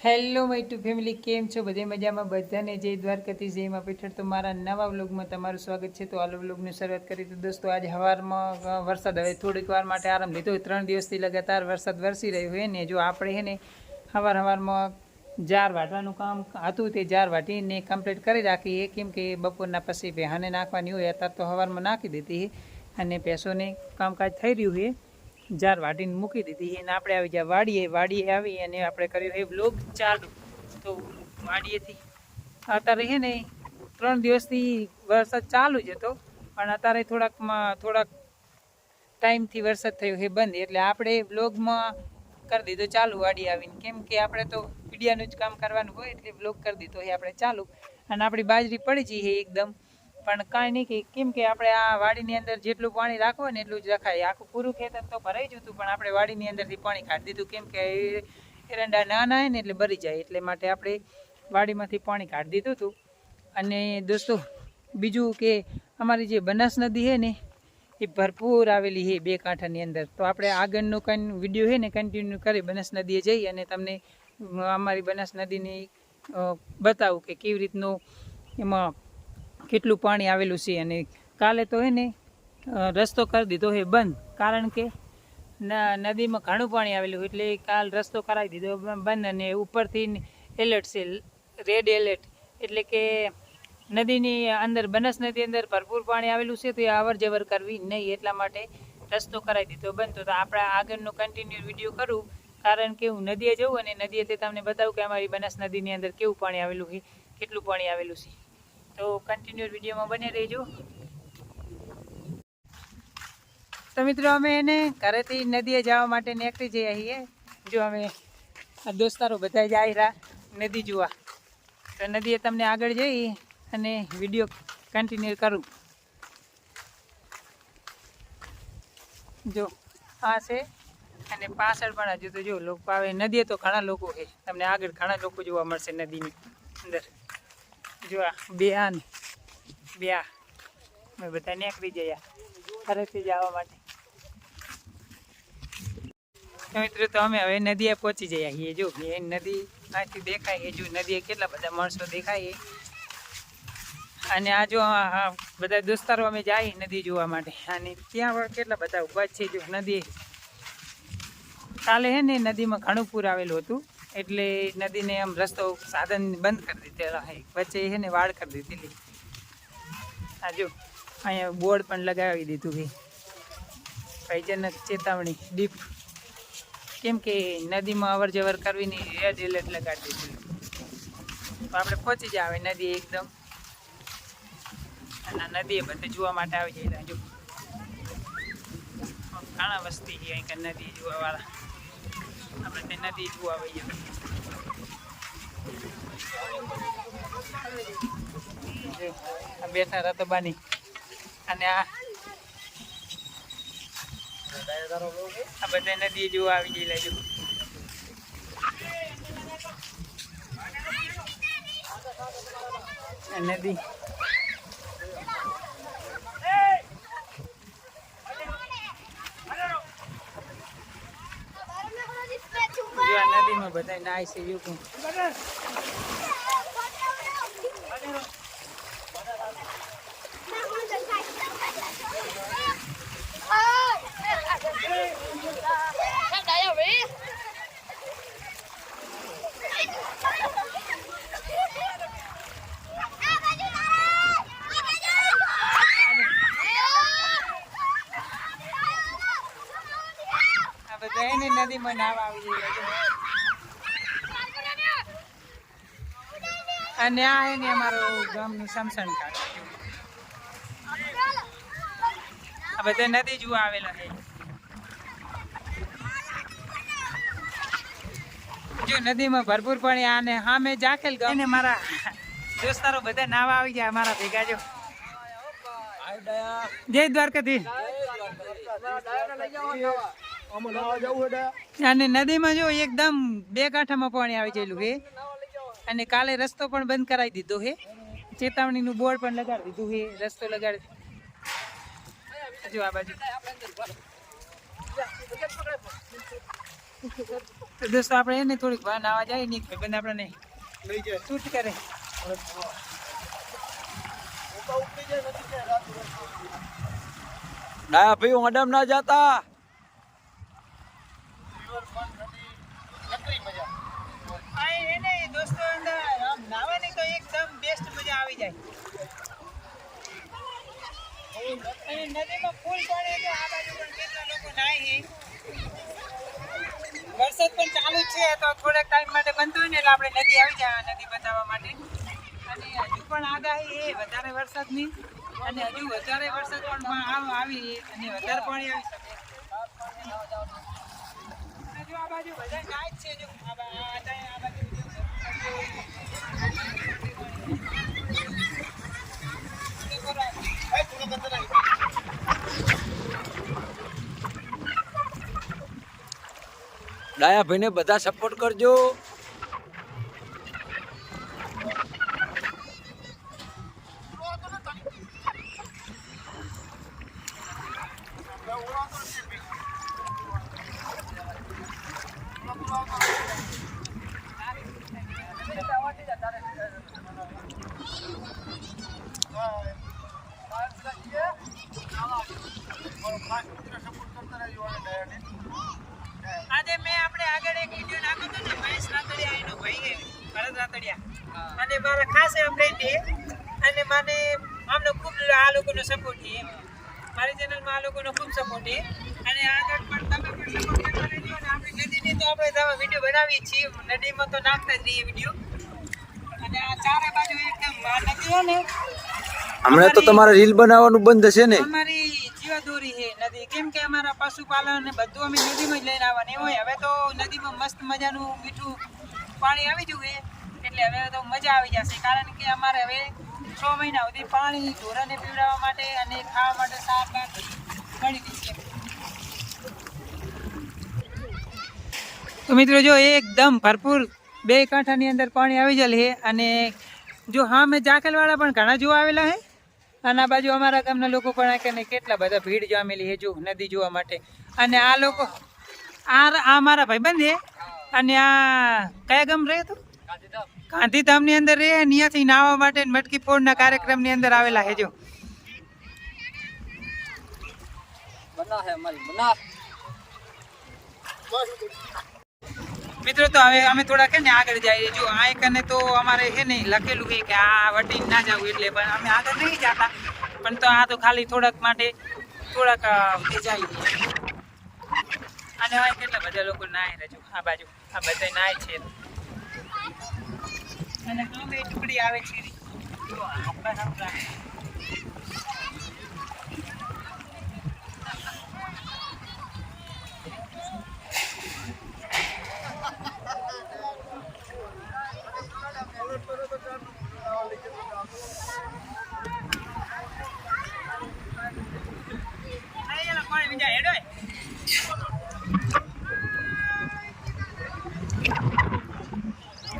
Hello my two family કેમ છો? બધે મજામાં? બધાને જય દ્વારકાથી જયમાં પીઠળ. તો મારા નવા વ્લોગમાં તમારું સ્વાગત છે. તો આલો વ્લોગની શરૂઆત કરી તો દોસ્તો, આજે સવારમાં વરસાદ હવે થોડીક વાર માટે આરામ લીધો ત્રણ દિવસથી લગાતાર વરસાદ વરસી રહ્યો હોય ને, જો આપણે હે ને સવાર સવારમાં જાર વાટવાનું કામ હતું તે જાર વાટીને કમ્પ્લીટ કરી રાખીએ. કેમ કે બપોરના પછી ભેહાને નાખવાની હોય. અત્યારે તો સવારમાં નાખી દીધી અને પૈસોને કામકાજ થઈ રહ્યું છે. જાર વાટીને મૂકી દીધી અને આપણે આવી ગયા વાડીએ વાડીએ આવી અને આપણે કર્યું એ બ્લોગ ચાલુ. તો વાડીએથી અત્યારે છે ને ત્રણ દિવસથી વરસાદ ચાલુ જ હતો. પણ અત્યારે થોડાકમાં, થોડાક ટાઈમથી વરસાદ થયો એ બંધ. એટલે આપણે બ્લોગમાં કરી દીધો ચાલુ વાડી આવીને. કેમ કે આપણે તો મીડિયાનું જ કામ કરવાનું હોય એટલે બ્લોગ કરી દીધો છે આપણે ચાલુ. અને આપણી બાજરી પડી જઈ છે એકદમ. પણ કાંઈ નહીં કેમ કે આપણે આ વાડીની અંદર જેટલું પાણી રાખવું ને એટલું જ રખાય. આખું પૂરું ખેતર તો ભરાઈ જતું, પણ આપણે વાડીની અંદરથી પાણી કાઢી દીધું. કેમ કે એરંડા નાના હોય ને એટલે ભરી જાય. એટલે માટે આપણે વાડીમાંથી પાણી કાઢી દીધું હતું. અને દોસ્તો, બીજું કે અમારી જે બનાસ નદી છે ને, એ ભરપૂર આવેલી છે બે કાંઠાની અંદર. તો આપણે આગળનું કંઈ વીડિયો છે ને કન્ટિન્યુ કરી બનાસ નદીએ જઈ અને તમને અમારી બનાસ નદીની બતાવું કે કેવી રીતનું એમાં કેટલું પાણી આવેલું છે અને કાલે તો એને રસ્તો કરી દીધો છે બંધ. કારણ કે નદીમાં ઘણું પાણી આવેલું એટલે કાલ રસ્તો કરાવી દીધો બંધ અને ઉપરથી એલર્ટ છે, રેડ એલર્ટ. એટલે કે નદીની અંદર, બનાસ નદી અંદર ભરપૂર પાણી આવેલું છે તો એ અવર જવર કરવી નહીં. એટલા માટે રસ્તો કરાવી દીધો બંધ. તો આપણે આગળનો કન્ટિન્યુ વીડિયો કરું. કારણ કે હું નદીએ જઉં અને નદીએથી તમને બતાવું કે અમારી બનાસ નદીની અંદર કેવું પાણી આવેલું છે, કેટલું પાણી આવેલું છે. તો કન્ટિન્યુ વિડીયોમાં બને રહેજો. તો મિત્રો, અમે એને ઘરેથી નદીએ જવા માટે નીકળી જઈએ છીએ. જો અમે દોસ્તારો બધા જાય રહ્યા નદી જોવા. તો નદીએ તમને આગળ જઈ અને વીડિયો કન્ટિન્યુ કરું. જો, આ છે અને પાછળ પણ હજુ તો જો લોકો આવે. નદીએ તો ઘણા લોકો છે. તમને આગળ ઘણા લોકો જોવા મળશે નદીની અંદર. જો આ બે આ બે અમે બધા નીકળી ગયા ઘરેથી જવા માટે. મિત્રો, તો અમે હવે નદીએ પહોંચી જઈએ છીએ. જો, એ નદી અહીંથી દેખાય જો, નદીએ કેટલા બધા માણસો દેખાય અને આ જો બધા દોસ્તારો અમે જાય નદી જોવા માટે. અને ત્યાં કેટલા બધા ઊભા છે. જો, નદી કાલે હે ને નદીમાં ઘણું પૂર આવેલું હતું. એટલે નદીને આમ રસ્તો સાધન બંધ કરી દીધેલા વચ્ચે છે ને વાડ કરી દીધેલી. આ જો, અહીંયા બોર્ડ પણ લગાવી દીધું છે. ભયજનક ચેતવણી ડીપ કેમ કે નદીમાં અવર જવર કરવીની રેડ એલર્ટ લગાડી દીધું. તો આપણે પહોંચી જ આવે નદી એકદમ. અને નદીએ બધે જોવા માટે આવી જાય જો ઘણા વસ્તી છે અહીં કણ નદી જોવા આપણે નદી જોવા આવીએ. બેઠા હતા તો બાની. અને આ આ બધા આવી ગયેલા જો નદી. નદીમાં બધા નાય છે એને નદીમાં નાવા આવી ગયેલા અને આ એને ને અમારો ગામનું સમસણ કાઢ આ બધા નદી જોવા આવેલા છે જો નદીમાં ભરપૂર પાણી આને સામે જાખેલ ગામ. ને મારા દોસ્તારો બધા નાવા આવી ગયા મારા ભેગા જો. જય દ્વારકાથી અને નદીમાં જો એકદમ બે કાંઠામાં પાણી આવી ગયેલું છે અને કાલે રસ્તો પણ બંધ કરાવી દીધો છે ચેતવણીનું બોર્ડ પણ લગાડી દીધું છે રસ્તો લગાડી જો આ બાજુ. તો દોસ્તો આપણે એને થોડીક વાર નાવા જાય નહીં બંધ આપણને લઈ શૂટ કરે. ના ભાઈ ઓડમ ના જાતા આ નાવાની તો એકદમ બેસ્ટ મજા આવી જાય. નદીમાં ફૂલ પાણી તો આ બાજુ પણ કેટલા લોકો છે વરસાદ પણ ચાલુ છે, તો થોડાક ટાઈમ માટે બનતો હોય ને એટલે આપણે નદી આવી જાય નદી બતાવવા માટે. અને હજુ પણ આગાહી એ વધારે વરસાદની. અને હજુ વધારે વરસાદ પણ આવ- અને વધારે પાણી આવી શકે. હજુ આ બાજુ બધા ગાય છે, જો આ બાજુ. ડાયા ભાઈને બધા સપોર્ટ કરજો આજે મેં આપણે આગળ એક વિડિયો નાખ્યો હતો ને મહેશ રાતડિયા એનો ભાઈ છે રાતડિયા અને મારા ખાસ એમ ફ્રેન્ડ અને મને આમનો ખૂબ આ લોકોનો સપોર્ટ છે. મારી ચેનલમાં આ લોકોનો ખૂબ સપોર્ટ છે. અને આગળ પણ તમે પણ સપોર્ટ કરતા રહેજો અને આપણી નદીની તો આપણે તમે વીડિયો બનાવીએ છીએ. નદીમાં તો નાખતા જ રહીએ વીડિયો અને આ ચારે બાજુ એકદમ નદી હોય ને હમણાં તો તમારે રીલ બનાવવાનું બંધ હશે ને? અમારી જીવાદોરી છે નદી. કેમ કે અમારા પશુપાલન ને બધું અમે નદીમાં જ લઈને આવવાની. હોય. હવે તો નદીમાં મસ્ત મજાનું મીઠું પાણી આવી ગયું છે. એટલે હવે તો મજા આવી જશે. કારણ કે અમારે હવે છ મહિના સુધી પાણી ઢોરાને પીવડાવવા માટે અને ખાવા માટે સાર બાર મળી રહેશે તો મિત્રો જો એકદમ ભરપૂર બે કાંઠાની અંદર પાણી આવી જાય છે અને જો હા મેં જાખલવાળા પણ ઘણા જોવા આવેલા છે અને આ બાજુ અમારા ગામના લોકો પણ આ કને કેટલા બધા ભીડ જામેલી છે જો નદી જોવા માટે. અને આ લોકો આ આ મારા ભાઈબંધ છે અને આ કયા ગામ રહે તો? ગાંધીધામની અંદર રહે અહીંયાથી નાહવા માટે ને મટકી ફોડના કાર્યક્રમની અંદર આવેલા છે જો. મિત્રો તો હવે અમે થોડા કે ને આગળ જઈએ. જો આ કને તો અમારે છે ને લખેલું છે કે આ વટી ના જવું એટલે પણ અમે આગળ નહીં જતા. પણ તો આ તો ખાલી થોડાક માટે થોડાક ભેજાઈ અને હવે કેટલા બધા લોકો નાય રજો આ બાજુ આ બધા નાય છે. અને આમે ટુકડી આવે છે રી. જો આપણા આપણા. અહીં એલા પાણી બીજા હેડોય.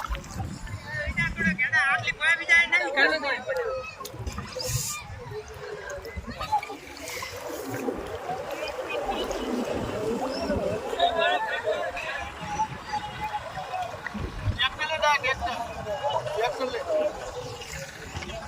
બીજા થોડાક હેડા, આટલી પાણી બીજા નહીં કરવી પડે.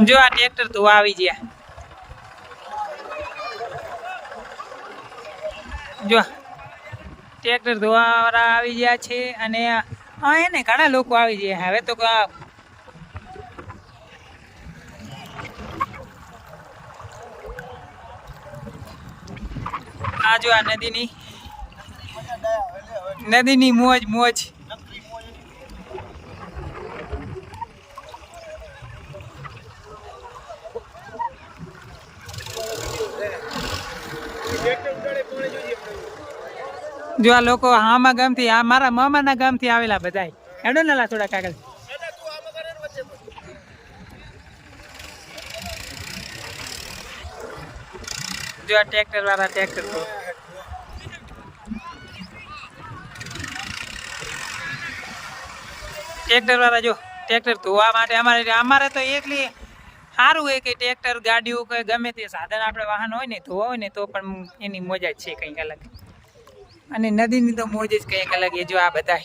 જો ધોવા આવી ગયા. જો, ટ્રેક્ટર ધોવાવાળા આવી ગયા છે અને હા એને ઘણા લોકો આવી ગયા હવે તો આ જો આ નદીની નદીની મોજ મોજ. જો આ લોકો હામા ગામથી, આ મારા મામાના ગામથી આવેલા બધા હેડો ને થોડા કાગળ. જો આ ટ્રેક્ટર વાળા ટ્રેક્ટર ટ્રેક્ટર વાળા જો ટ્રેક્ટર ધોવા માટે અમારે અમારે તો એટલી સારું હોય કે ટ્રેક્ટર ગાડીઓ કે ગમે તે સાધન, આપણે વાહન હોય ને, ધોવા હોય ને, તો પણ એની મજા જ છે કંઈક અલગ. અને નદીની તો મોજ જ કંઈક અલગ એ જો આ બધા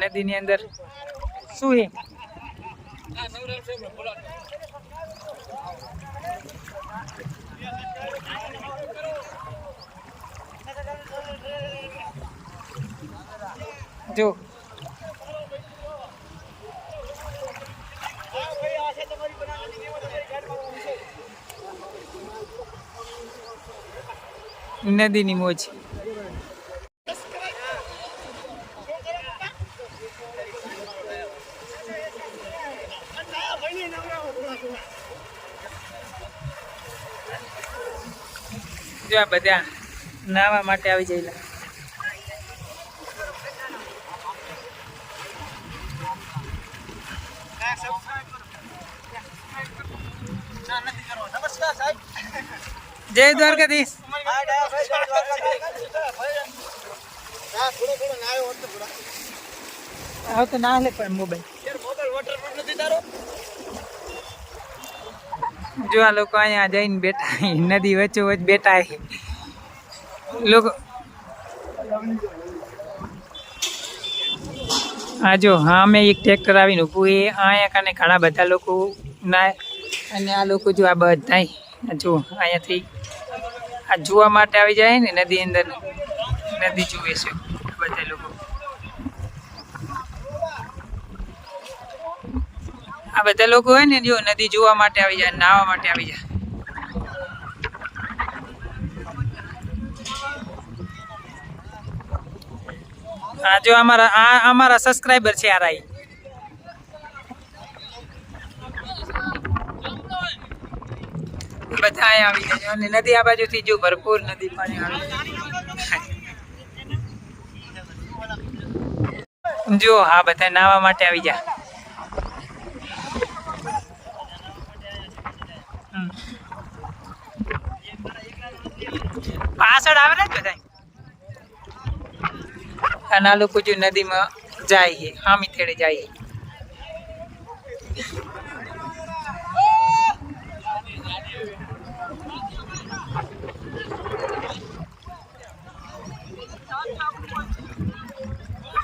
નદીની અંદર શું એ જો. નદીની મોજ. જો બધા નાવા માટે આવી જયેલા. જય દ્વારકાધીશ. આવ તો ના લે પણ મોબાઈલ જો આ લોકો અહીંયા જઈને બેઠા. નદી વચ્ચે વચ્ચે બેઠા લોકો હા જો, હા, અમે એક ટ્રેક્ટર આવીને ઊભું એ અહીંયા કાને ઘણા બધા લોકો ના અને આ લોકો જો આ બધા જો, અહીંયાથી આ જોવા માટે આવી જાય ને, નદી અંદર. નદી જુએ છે બધા લોકો આ બધા લોકો હોય ને, જો નદી જોવા માટે આવી જાય નાહવા માટે આવી જાય. આ જો અમારા, આ અમારા સબસ્ક્રાઇબર છે આ રાઈ. બધા અહીંયા આવી જાય અને નદી આ બાજુથી જો ભરપૂર નદી પાણી આવી જો હા બધા નાહવા માટે આવી જાય પાછળ આવે ને બધા અને આ લોકો જો નદીમાં જાય હામી થેડે જાય.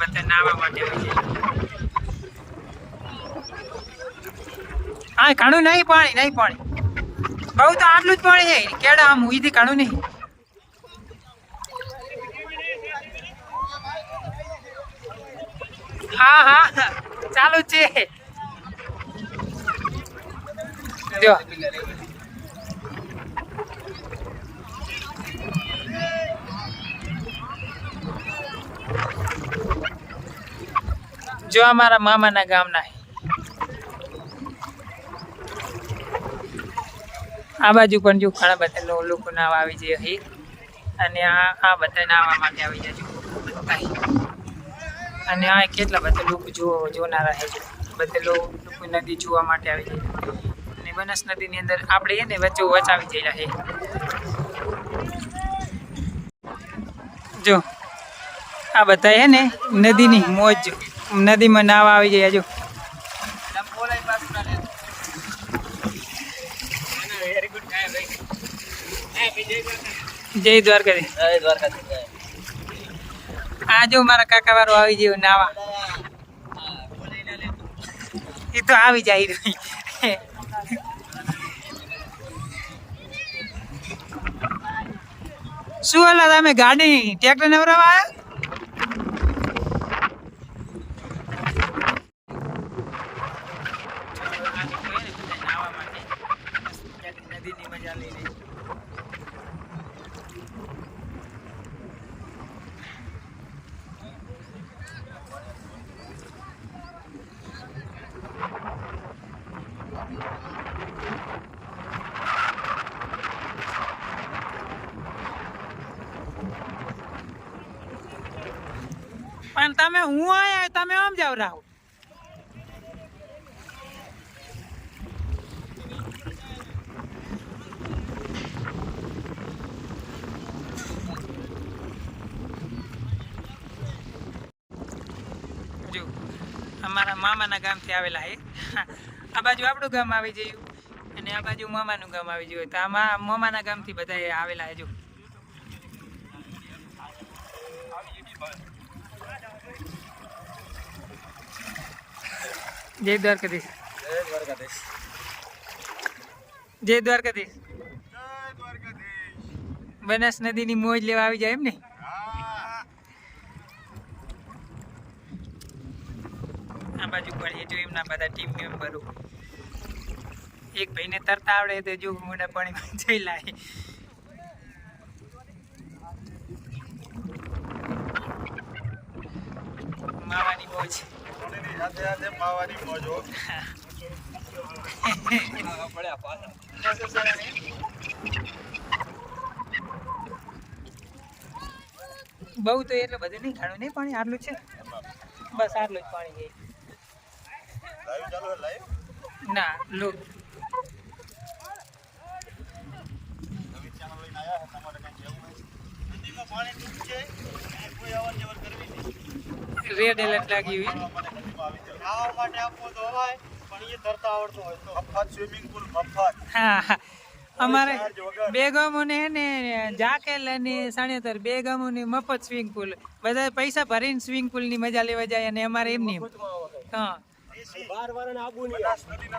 બધા માટે હા ઘણું નહીં પાણી નહીં પાણી. બહુ તો આટલું જ પાણી છે. કેડા આમ ઉઈથી કાણું નહીં. હા હા. ચાલુ છે. જો. જો અમારા મામાના ગામના. આ બાજુ પણ જો ઘણા બધા લોકો નાવા આવી જાય અને આ આ બધા નાવા માટે આવી જાય અને આ કેટલા બધા લોકો જો જોનારા છે બધા લોકો નદી જોવા માટે આવી જાય. અને બનાસ નદીની અંદર આપણે એને વચ્ચે વચ આવી જયેલા છે જો, આ બધા છે ને નદીની મોજ, નદીમાં નાવા આવી જાય જો. જય દ્વારકાધીશ. આ જો મારા કાકા વાળો આવી ગયો નાવા એ તો આવી જાય શું અલા તમે ગાડી ટ્રેક્ટર નવરાવા આવ્યા? પણ તમે હું આયા તમે આમ જાવ રાહુ જો, અમારા મામાના ગામથી આવેલા હે. આ બાજુ આપણું ગામ આવી જયું. અને આ બાજુ મામાનું ગામ આવી જયું તો આમાં મામાના ગામથી બધા આવેલા હજુ જય દ્વારકાધીશ. જય દ્વારકાધીશ. બનાસ નદીની મોજ લેવા આવી જાય એમ ને? આ બાજુ પણ એ જો એમના બધા ટીમ મેમ્બરો એક ભાઈને તરતા આવડે તો જો મોટા પાણીમાં જઈ લાય. માવાની મોજ. બહુ તો એટલે બધું નહીં ખાણું નહીં પાણી આટલું છે? બસ આટલું જ પાણી છે. ના લો. રેડ એલર્ટ લાગી હોય. ખાવા માટે આપવું તો હોય પણ એ તરતા આવડતો હોય તો. મફત સ્વિમિંગ પુલ મફત. હા. અમારે બે ગામોને ને જાકેલ અને સાણેતર બે ગામોને મફત સ્વિમિંગ પુલ બધા પૈસા ભરીને સ્વિમિંગ પુલની મજા લેવા જાય અને અમારે એમ નહીં હા. બાર વાળાને આબુ નહીં.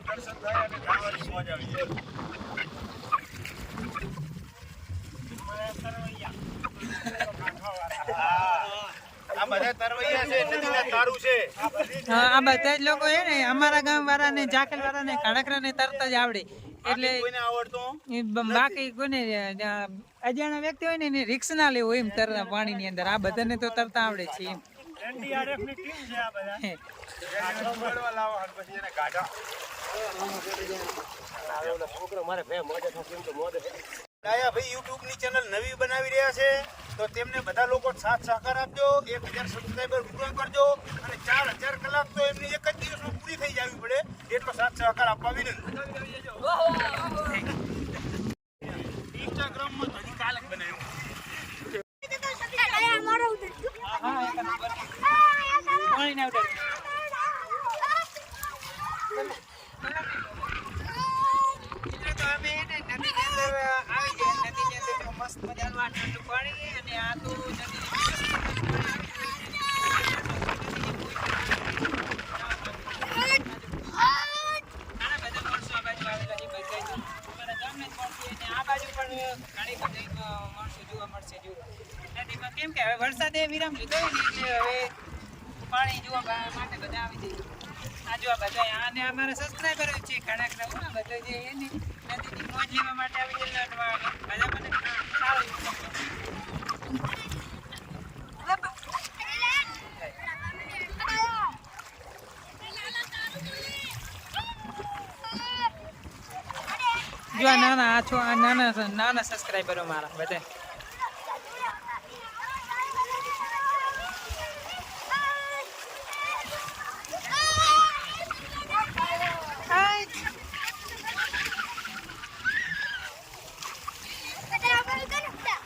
દર્શન થાય અને નાહવાની આવી જાય. આ બધા તરવૈયા છે છે. હા, આ બધા જ લોકો હે ને અમારા ગામ વાળાને જાકેલ વાળાને કાળકરાને તરતા જ આવડે. એટલે બાકી કોને અજાણા અજાણ્યા વ્યક્તિ હોય ને એને રિક્ષ ના લેવો એમ તરતા પાણીની અંદર. આ બધાને તો તરતા આવડે છે એમ. એનડીઆરએફની ટીમ છે આ બધા. હે. મેળવા લાવો અને પછી એને કાઢા ડાયા ભાઈ યુટ્યુબની ચેનલ નવી બનાવી રહ્યા છે, તો તેમને બધા લોકો સાથ સહકાર આપજો, એક હજાર સબસ્ક્રાઈબર પૂરો કરજો, અને ચાર હજાર કલાક તો એમની એક જ દિવસમાં પૂરી થઈ જવી પડે, એટલો સાથ સહકાર આપવા વિનંતી ઇન્સ્ટાગ્રામમાં તો હજી કાલે જ બનાવ્યું હા, એક નંબર. પાણી ના ઉડાડે. એટલે તો અમે હે ને નદીની અંદર આવી ગયા નદીની અંદર તો મસ્ત મજાનું આ ઠંડુ પાણી અને આ તો નદી ઘણા બધા માણસો આ બાજુ આવેલા છે બધા જ. અમારા ગામના જ માણસો અને આ બાજુ પણ ઘણી બધી અ, માણસો જોવા મળશે જો નદીમાં કેમ કે હવે વરસાદે વિરામ લીધો ને એટલે હવે પાણી જોવા માટે બધા આવી જાય આ જોવા બધા આને અમારા સબસ્ક્રાઈબર છે ઘણા ઘણા બધા બધા જે છે ને નદીની મોજ લેવા માટે આવી ગયેલા અને બધા મને સારું જો આ નાના આ છો આ નાના નાના સબસ્ક્રાઈબરો મારા બધા.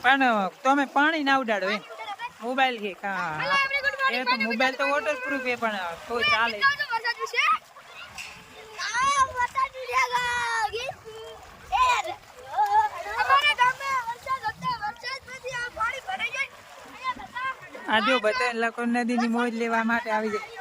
પણ તમે પાણી ના ઉડાડો એ મોબાઈલ કે કા એ તો મોબાઈલ તો વોટર પ્રૂફ એ પણ તો ચાલે આ જો બધા લોકો નદીની મોજ લેવા માટે આવી જાય.